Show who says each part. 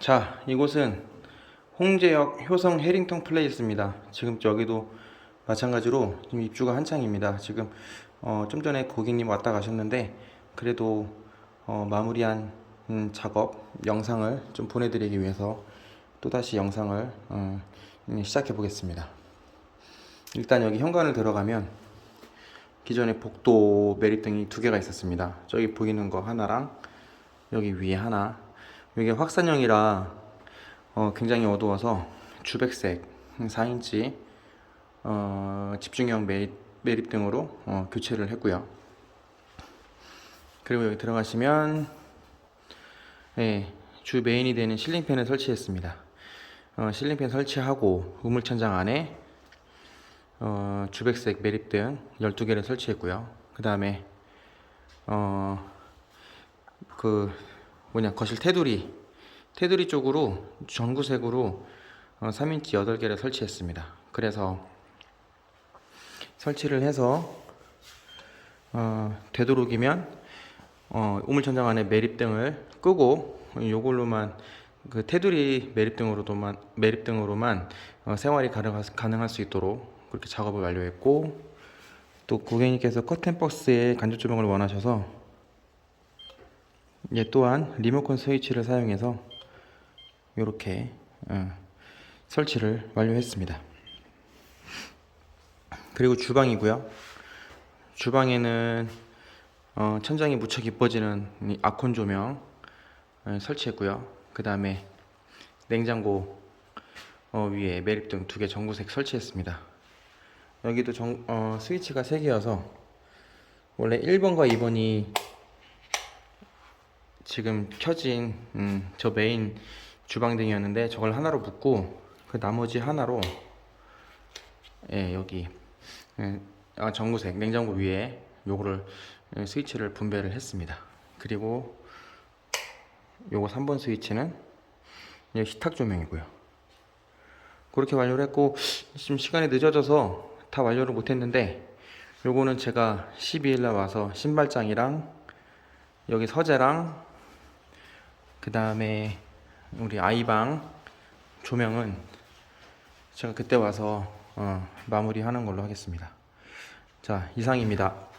Speaker 1: 자, 이곳은 홍제역 효성 해링턴 플레이스입니다. 지금 여기도 마찬가지로 지금 입주가 한창입니다. 지금 어, 좀 전에 고객님 왔다 가셨는데 그래도 어, 마무리한 음, 작업 영상을 좀 보내드리기 위해서 또다시 영상을 어, 음, 시작해 보겠습니다. 일단 여기 현관을 들어가면 기존에 복도 매립등이 두 개가 있었습니다. 저기 보이는 거 하나랑 여기 위에 하나. 이게 확산형이라 어, 굉장히 어두워서 주백색 4인치 어, 집중형 매립, 매립 등으로 어, 교체를 했고요. 그리고 여기 들어가시면 예, 주 메인이 되는 실링팬을 설치했습니다. 어, 실링팬 설치하고 우물천장 안에 어, 주백색 매립 등 12개를 설치했고요. 그 다음에 어, 그 뭐냐 거실 테두리 테두리 쪽으로 전구색으로 어, 3인치 8개를 설치했습니다. 그래서 설치를 해서 어, 되도록이면 어, 우물천장 안에 매립등을 끄고 요걸로만 그 테두리 매립등으로도만 매립등으로만 어, 생활이 가능할, 가능할 수 있도록 그렇게 작업을 완료했고 또 고객님께서 커튼 박스에 간접 조명을 원하셔서 얘 또한 리모컨 스위치를 사용해서 이렇게 어, 설치를 완료했습니다. 그리고 주방이고요. 주방에는 어, 천장이 무척 이뻐지는 이 아콘 조명 어, 설치했고요. 그 다음에 냉장고 어, 위에 매립등 두 개 전구색 설치했습니다. 여기도 정, 어, 스위치가 3개여서 원래 1번과 2번이 지금 켜진 음, 저 메인 주방등이었는데 저걸 하나로 묶고 그 나머지 하나로 예, 여기 예, 아, 전구색 냉장고 위에 요거를 예, 스위치를 분배를 했습니다. 그리고 요거 3번 스위치는 이 식탁 조명이고요. 그렇게 완료를 했고 지금 시간이 늦어져서 다 완료를 못했는데 요거는 제가 12일날 와서 신발장이랑 여기 서재랑 그 다음에 우리 아이방 조명은 제가 그때 와서 어, 마무리하는 걸로 하겠습니다. 자 이상입니다.